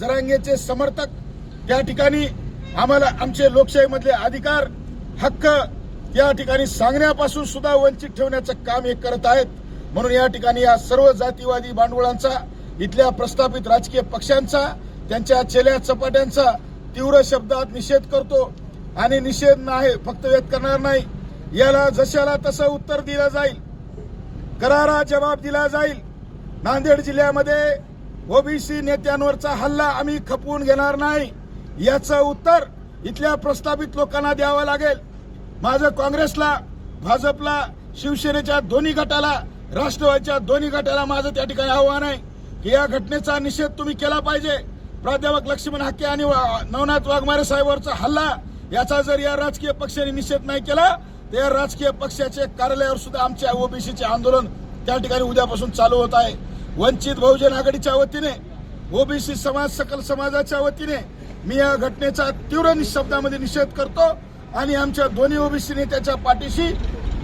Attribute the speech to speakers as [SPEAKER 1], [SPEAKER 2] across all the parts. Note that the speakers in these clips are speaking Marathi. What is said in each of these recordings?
[SPEAKER 1] जरांगेचे समर्थक त्या ठिकाणी आम्हाला आमचे लोकशाहीमधले अधिकार हक्क या ठिकाणी सांगण्यापासून सुद्धा वंचित ठेवण्याचं काम हे करत आहेत. म्हणून या ठिकाणी या सर्व जातीवादी भांडवलांचा इथल्या प्रस्थापित राजकीय पक्षांचा त्यांच्या चेल्या चपाट्यांचा तीव्र शब्दात निषेध करतो. आणि निषेध नाही फक्त व्यक्त करणार नाही. याला जशाला तसं उत्तर दिलं जाईल. करारा जबाब दिला जाईल. नांदेड जिल्ह्यामध्ये ओबीसी नेत्यांवरचा हल्ला आम्ही खपवून घेणार नाही याचं उत्तर इथल्या प्रस्तावित लोकांना द्यावं लागेल. माझं काँग्रेसला भाजपला शिवसेनेच्या दोन्ही गटाला राष्ट्रवादीच्या दोन्ही गटाला माझं त्या ठिकाणी आव्हान आहे की या घटनेचा निषेध तुम्ही केला पाहिजे. प्राध्यापक लक्ष्मण हाके आणि वा- नवनाथ वाघमारे साहेबांवरचा हल्ला याचा जर या राजकीय पक्षाने निषेध नाही केला तर या राजकीय पक्षाचे कार्यालयावर सुद्धा आमच्या ओबीसीचे आंदोलन त्या ठिकाणी उद्यापासून चालू होत आहे. वंचित बहुजन आघाडीच्या वतीने ओबीसी समाज सकल समाजाच्या वतीने मी या घटनेचा तीव्र निशब्दामध्ये निषेध करतो आणि आमच्या दोन्ही ओबीसी नेत्याच्या पाठीशी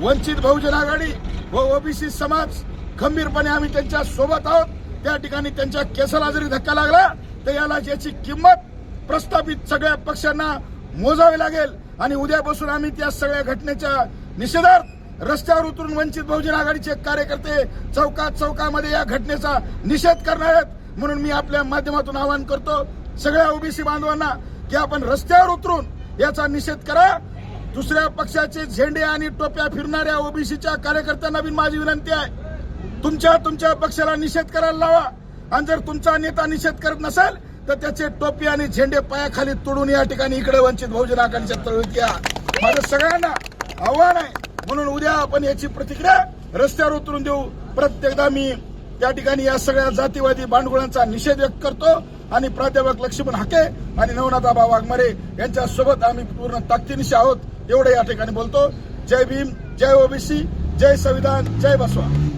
[SPEAKER 1] वंचित बहुजन आघाडी व ओबीसी समाज खंबीरपणे आम्ही त्यांच्यासोबत आहोत. त्या ठिकाणी त्यांच्या केसाला जरी धक्का लागला तर याला ज्याची किंमत प्रस्थापित सगळ्या पक्षांना मोजावी लागेल. आणि उद्यापासून आम्ही त्या सगळ्या घटनेच्या निषेधार्थ रस्त्यावर उतरून वंचित बहुजन आघाडीचे कार्यकर्ते चौकात चौकामध्ये या घटनेचा निषेध करणार आहेत म्हणून मी आपल्या माध्यमातून आवाहन करतो सगळ्या ओबीसी बांधवांना की आपण रस्त्यावर उतरून याचा निषेध करा. दुसऱ्या पक्षाचे झेंडे आणि टोप्या फिरणाऱ्या ओबीसीच्या कार्यकर्त्यांना बी माझी विनंती आहे. तुमच्या तुमच्या पक्षाला निषेध करायला लावा. आणि जर तुमचा नेता निषेध करत नसेल तर त्याचे टोपी आणि झेंडे पायाखाली तोडून या ठिकाणी इकडे वंचित बहुजन आघाडीच्या तळवीत या. माझं सगळ्यांना आव्हान आहे म्हणून उद्या आपण याची प्रतिक्रिया रस्त्यावर उतरून देऊ. प्रत्येकदा मी त्या ठिकाणी या सगळ्या जातीवादी भांडगुळांचा निषेध व्यक्त करतो आणि प्राध्यापक लक्ष्मण हाके आणि नवनाथाबा वाघमारे यांच्या सोबत आम्ही पूर्ण ताकदीनिशी आहोत. एवढं या ठिकाणी बोलतो. जय भीम जय ओबीसी जय संविधान जय बसवा.